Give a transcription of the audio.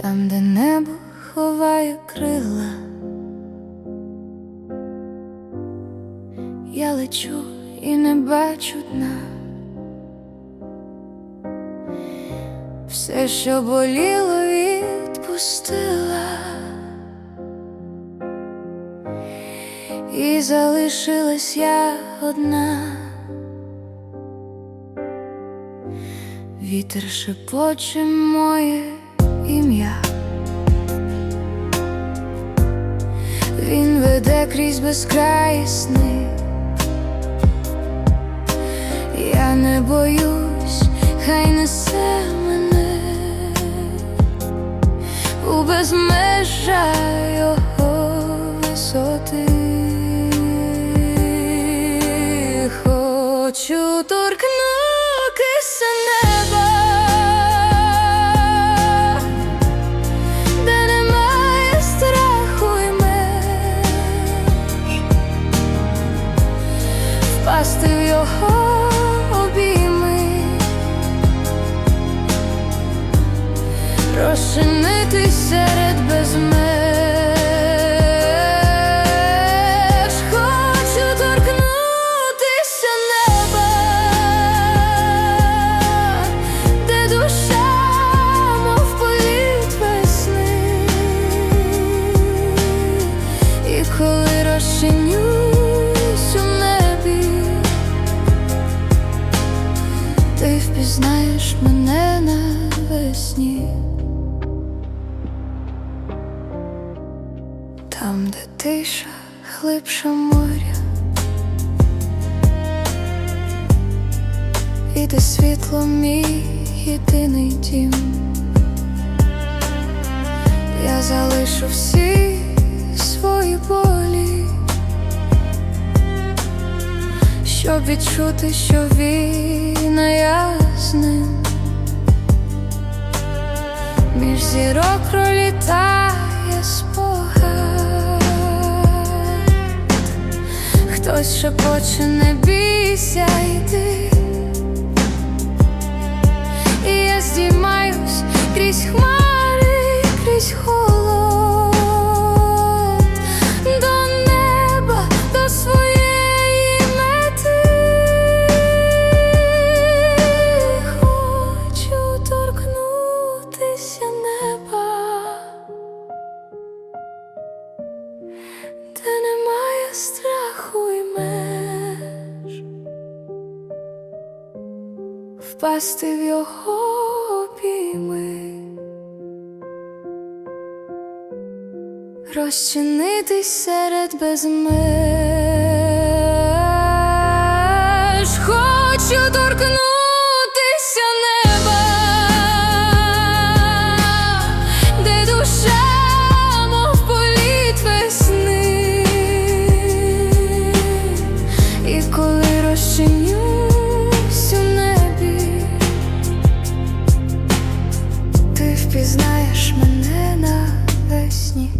Там, де небо ховає крила, я лечу і не бачу дна. Все, що боліло, відпустила, і залишилась я одна. Вітер шепоче моє ім'я. Він веде крізь безкраї сни. Я не боюсь, хай несе мене у безмежа його висоти. Хочу торкнутися розчинитись серед безмеж. Хочу торкнутися неба, де душа, мов політ весни, і коли розчинюсь у небі, ти впізнаєш мене навесні. Там, де тиша глибша моря, і де світло мій єдиний дім, я залишу всі свої болі, щоб відчути, що війна я. Між зірок пролітає Хтось шепоче, не бійся йди впасти в його обійми, розчинитись серед безмеж. впізнаєш мене навесні.